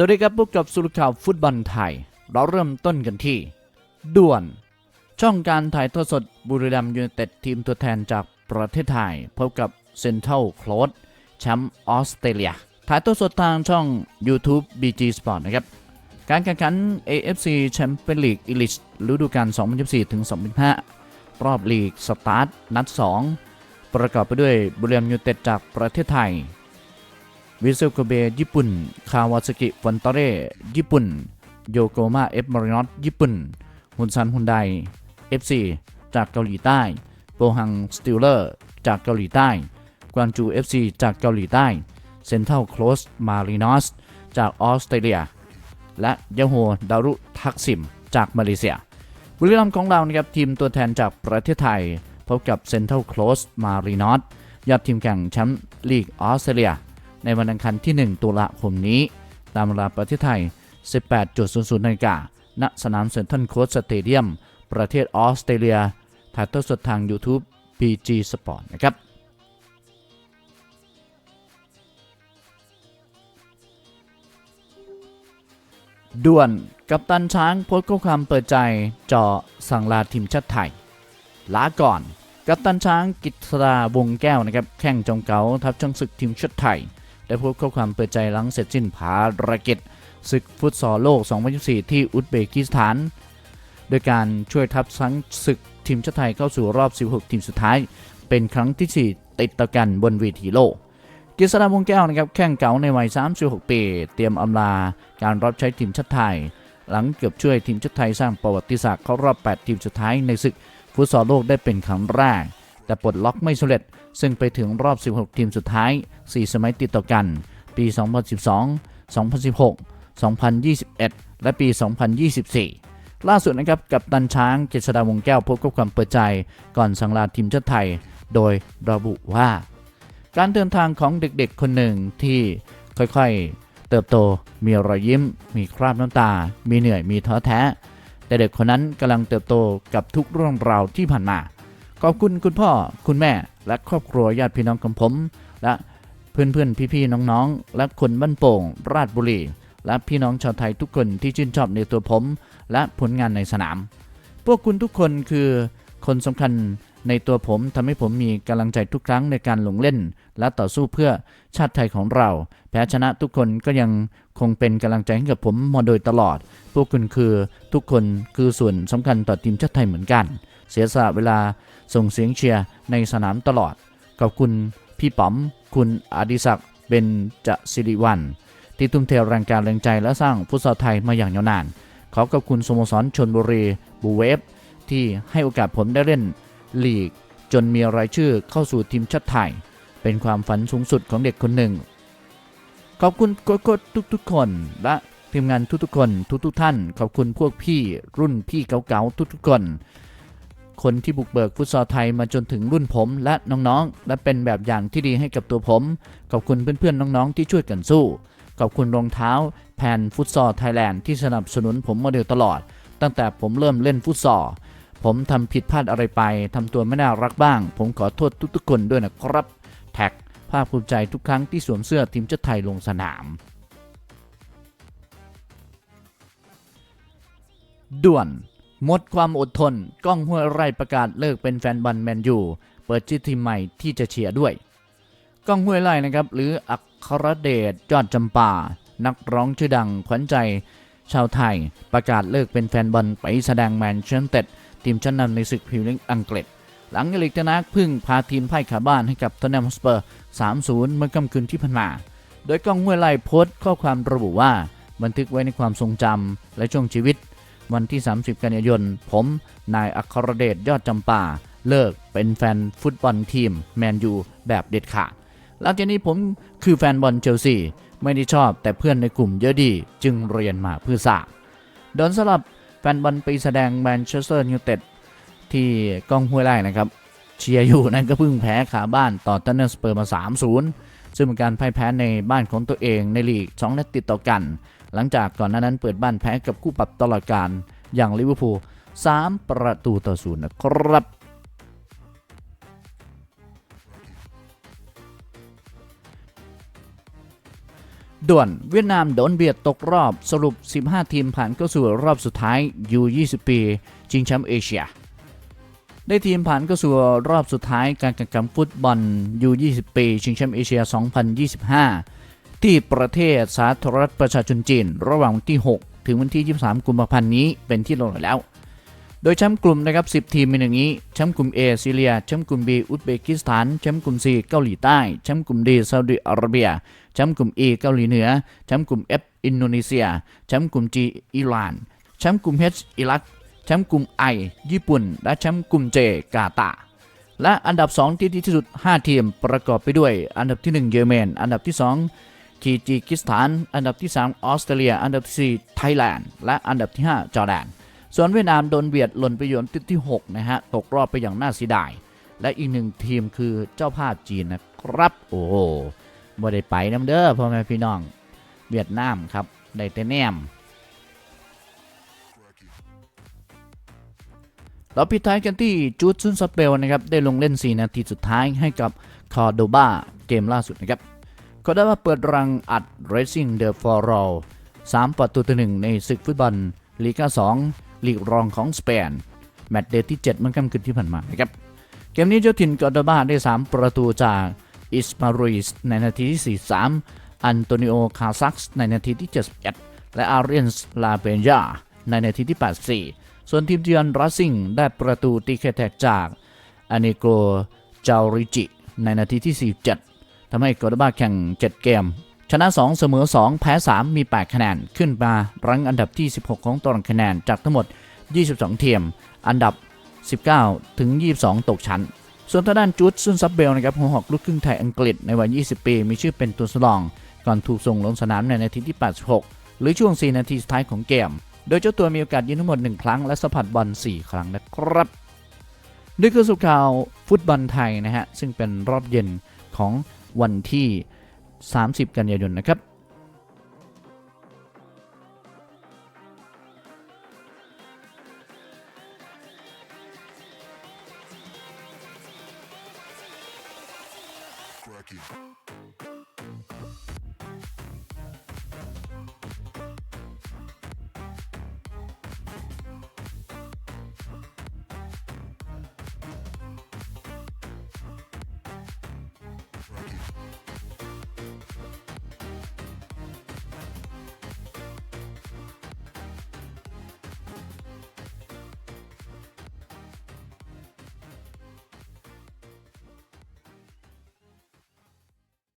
สวัสดีครับพบกับสุรข่าวฟุตบอลไทย เราเริ่มต้นกันที่ ด่วน ช่องการถ่ายทอดสดบุรีรัมย์ยูไนเต็ดทีมตัวแทนจากประเทศไทย พบกับเซนทรัลโคลดแชมป์ออสเตรเลีย ถ่ายทอดสดทางช่อง YouTube BG Sport นะครับ การแข่งขัน AFC Champions League Elite ฤดูกาล 2024ถึง2025 รอบลีกสตาร์ทนัด 2 ประกอบไปด้วยบุรีรัมย์ยูไนเต็ดจากประเทศไทย วิเซลโกเบญี่ปุ่น คาวาซากิฟอนตเร่ญี่ปุ่น โยโกมาเอฟมารินอตญี่ปุ่น ฮุนซันฮุนได FC จากเกาหลีใต้ โปฮังสติลเลอร์จากเกาหลีใต้ กวางจู FC จากเกาหลีใต้ เซนเทลโคลสมารินอสจากออสเตรเลีย และยาโฮดารุทักซิม จากมาเลเซียบุรีรัมย์ของเรานะครับทีมตัวแทนจากประเทศไทย พบกับเซนเทลโคลสมารีนอสยอดทีมแข่งแชมป์ลีกออสเตรเลีย ในวันอังคารที่ 1 ตุลาคมนี้ ตามเวลาประเทศไทย 18.00นาฬิกาณสนามเซนทรัลโคสสเตเดียม ประเทศออสเตรเลีย ถ่ายทอดสดทาง YouTube PG Sport นะครับด่วนกับตันช้างโพสต์ข้อความเปิดใจเจาะสั่งลาทีมชาติไทยลาก่อน กัปตันช้างกิตรา วงแก้วนะครับแข่งจอมเก๋าทัพช่างศึกทีมชาติไทย ได้โพสต์ข้อความเปิดใจหลังเสร็จสิ้นภารกิจศึกฟุตซอลโลก 2024 ที่อุซเบกิสถาน โดยการช่วยทัพช้งศึกทีมชาติไทยเข้าสู่รอบ 16 ทีมสุดท้าย เป็นครั้งที่ 4 ติดต่อกันบนเวทีโลกกฤษณาวงแก้วนะครับแข่งเก๋าในวัย 36 ปี เตรียมอำลาการรับใช้ทีมชาติไทย หลังเกือบช่วยทีมชาติไทยสร้างประวัติศาสตร์เข้ารอบ 8 ทีมสุดท้ายในศึกฟุตซอลโลกได้เป็นครั้งแรก แต่ปลดล็อกไม่สำเร็จ ซึ่งไปถึงรอบ 16 ทีมสุดท้าย 4 สมัยติดต่อกัน ปี 2012 2016 2021 และปี 2024 ล่าสุดนะครับกับตันช้างเจษดาวงแก้วพบกับความเปิดใจ ก่อนสังลาทีมชาติไทย โดยระบุว่า การเดินทางของเด็กๆคนหนึ่งที่ค่อยๆ เติบโต มีรอยยิ้ม มีคราบน้ำตา มีเหนื่อยมีท้อแท้ แต่เด็กคนนั้นกำลังเติบโตกับทุกเรื่องราวที่ผ่านมา ขอบคุณคุณพ่อคุณแม่ และครอบครัวญาติพี่น้องของผม และเพื่อนๆพี่ๆน้องๆ และคนบ้านโป่ง ราชบุรี และพี่น้องชาวไทยทุกคนที่ชื่นชอบในตัวผม และผลงานในสนาม พวกคุณทุกคนคือคนสำคัญในตัวผมทำให้ผมมีกำลังใจทุกครั้งในการลงเล่น และต่อสู้เพื่อชาติไทยของเรา แพ้ชนะทุกคนก็ยังคงเป็นกำลังใจให้กับผมมาโดยตลอด พวกคุณคือทุกคนคือส่วนสำคัญต่อทีมชาติไทยเหมือนกัน เสียสละเวลาส่งเสียงเชียร์ในสนามตลอด ขอบคุณพี่ป๋อม คุณอดิศักดิ์เบนจสิริวัลที่ทุ่มเทแรงกายแรงใจและสร้างฟุตซอลไทยมาอย่างยาวนาน ขอขอบคุณสโมสรชนบุรีบูเวฟที่ให้โอกาสผมได้เล่นลีก จนมีรายชื่อเข้าสู่ทีมชาติไทย เป็นความฝันสูงสุดของเด็กคนหนึ่ง ขอบคุณโค้ชทุกๆคนและทีมงานทุกๆคนทุกๆท่าน ขอบคุณพวกพี่รุ่นพี่เก่าๆทุกๆคน คนที่บุกเบิกฟุตซอลไทยมาจนถึงรุ่นผมและน้องๆ และเป็นแบบอย่างที่ดีให้กับตัวผม ขอบคุณเพื่อนๆน้องๆที่ช่วยกันสู้ ขอบคุณรองเท้า แผ่นฟุตซอลไทยแลนด์ที่สนับสนุนผมมาโดยตลอด ตั้งแต่ผมเริ่มเล่นฟุตซอลผมทำผิดพลาดอะไรไปทำตัวไม่น่ารักบ้าง ผมขอโทษทุกๆคนด้วยนะครับ แท็กภาคภูมิใจทุกครั้งที่สวมเสื้อทีมชาติไทยลงสนาม ด่วน หมดความอดทนก้องห้วยไร่ประกาศเลิกเป็นแฟนบอลแมนยูเปิดชื่อทีมใหม่ที่จะเชียร์ด้วย ก้องห้วยไร่นะครับ หรืออัครเดชยอดจำปา นักร้องชื่อดังขวัญใจ ชาวไทย ประกาศเลิกเป็นแฟนบอลไปแสดงแมนเชสเตอร์ทีมชั้นนำในศึกพรีเมียร์ลีกอังกฤษ หลังเอลิกเทนักพึ่งพาทีมไพ่ขาบ้านให้กับทอนแนมสเปอร์ 3-0 เมื่อค่ำคืนที่ผ่านมา โดยก้องห้วยไล่โพสต์ข้อความระบุว่า บันทึกไว้ในความทรงจำและช่วงชีวิต วันที่ 30 กันยายน ผม นายอัครเดชยอดจำปา เลิกเป็นแฟนฟุตบอลทีมแมนยูแบบเด็ดขาด หลังจากนี้ผมคือแฟนบอลเชลซีไม่ได้ชอบแต่เพื่อนในกลุ่มเยอะดี จึงเรียนมาเพื่อทราบดนสลับแฟนบอลไปแสดงแมนเชสเตอร์ยูไนเต็ดที่กล้องห้วยไร่นะครับ เชียร์อยู่นั้นก็เพิ่งแพ้ขาบ้านต่อตันเนอร์สเปอร์มา 3-0 ซึ่งเป็นการพ่ายแพ้ในบ้านของตัวเองในลีก 2 นัดติดต่อกัน หลังจากก่อนหน้านั้นเปิดบ้านแพ้กับคู่ปรับตลอดการอย่างลิเวอร์พูล3ประตูต่อศูนย์นะครับด่วนเวียดนามโดนเบียดตกรอบสรุป 15 ทีมผ่านเข้าสู่รอบสุดท้าย U20 ปีชิงแชมป์เอเชีย ได้ทีมผ่านเข้าสู่รอบสุดท้ายการแข่งขันฟุตบอล U20 ปีชิงแชมป์เอเชีย 2025 ที่ประเทศสาธารณรัฐประชาชนจีน ระหว่างวันที่ 6 ถึงวันที่ 23 กุมภาพันธ์นี้เป็นที่เรียบร้อยแล้ว โดยแชมป์กลุ่มนะครับ 10 ทีมเป็นอย่างนี้แชมป์กลุ่ม A ซีเรียแชมป์กลุ่ม B อุซเบกิสถานแชมป์กลุ่ม C เกาหลีใต้แชมป์กลุ่ม D ซาอุดิอาระเบียแชมป์กลุ่ม E เกาหลีเหนือแชมป์กลุ่ม F อินโดนีเซียแชมป์กลุ่ม G อิหร่านแชมป์กลุ่ม H อิรักแชมป์กลุ่ม I ญี่ปุ่น และแชมป์กลุ่ม J กาตาร์และอันดับ 2 ที่ดีที่สุด 5 ทีมประกอบไปด้วย อันดับที่ 1 เยอรมนอันดับที่ 2 คีจิกิสถาน อันดับที่ 3 ออสเตรเลีย อันดับที่4ไทยแลนด์ และอันดับที่ 5 จอร์แดน ส่วนเวียดนามโดนเบียดหล่นไปอยู่อันดับที่ 6 นะฮะ ตกรอบไปอย่างน่าเสียดาย และอีกหนึ่งทีมคือเจ้าภาพจีนนะครับ โอ้โหบ่ได้ไปน้ำเด้อพ่อแม่พี่น้อง เวียดนามครับ ได้แต่แนมเราปิดท้ายกันที่จูดซุนสเปลนะครับ ได้ลงเล่น 4 นาทีสุดท้ายให้กับคอร์โดบาเกมล่าสุดนะครับ คอร์โดบาเปิดรังอัด Racing the For a l 3 ประตูต่อหนึ่งในศึกฟุตบอลลีกา2ลีกรองของสเปนแมตช์เดย์ที่7เมื่อค่ำคืนที่ผ่านมานะครับ เกมนี้เจ้าถิ่นกอร์โดบาได้ 3 ประตูจากอิสมารุยสในนาทีที่ 43 อันโตนิโอ คาซักส์ในนาทีที่ 71 และอาเรียนส์ลาเปนยาในนาทีที่ 84 ส่วนทีมเยือนรัสซิงได้ประตูตีแคแทกจากอานิโกจาริจิ ในนาทีที่ 47 ทำให้กอร์โดบาแข่ง 7 เกม ชนะ 2 เสมอ 2 แพ้ 3 มี 8 คะแนน ขึ้นมารั้งอันดับที่ 16 ของตารางคะแนนจากทั้งหมด 22 ทีม อันดับ 19 ถึง 22 ตกชั้น ส่วนทางด้านจูดซุนซับเบลนะครับหัวหอกลูกครึ่งไทยอังกฤษในวัย 20 ปี มีชื่อเป็นตัวสำรอง ก่อนถูกส่งลงสนามในนาทีที่ 86 หรือช่วง 4 นาทีสุดท้ายของเกม โดยเจ้าตัวมีโอกาสยิงทั้งหมด 1 ครั้งและสัมผัสบอล 4 ครั้งนะครับนี่คือสุข่าวฟุตบอลไทยนะฮะซึ่งเป็นรอบเย็นของ วันที่ 30 กันยายนนะครับ Rocky.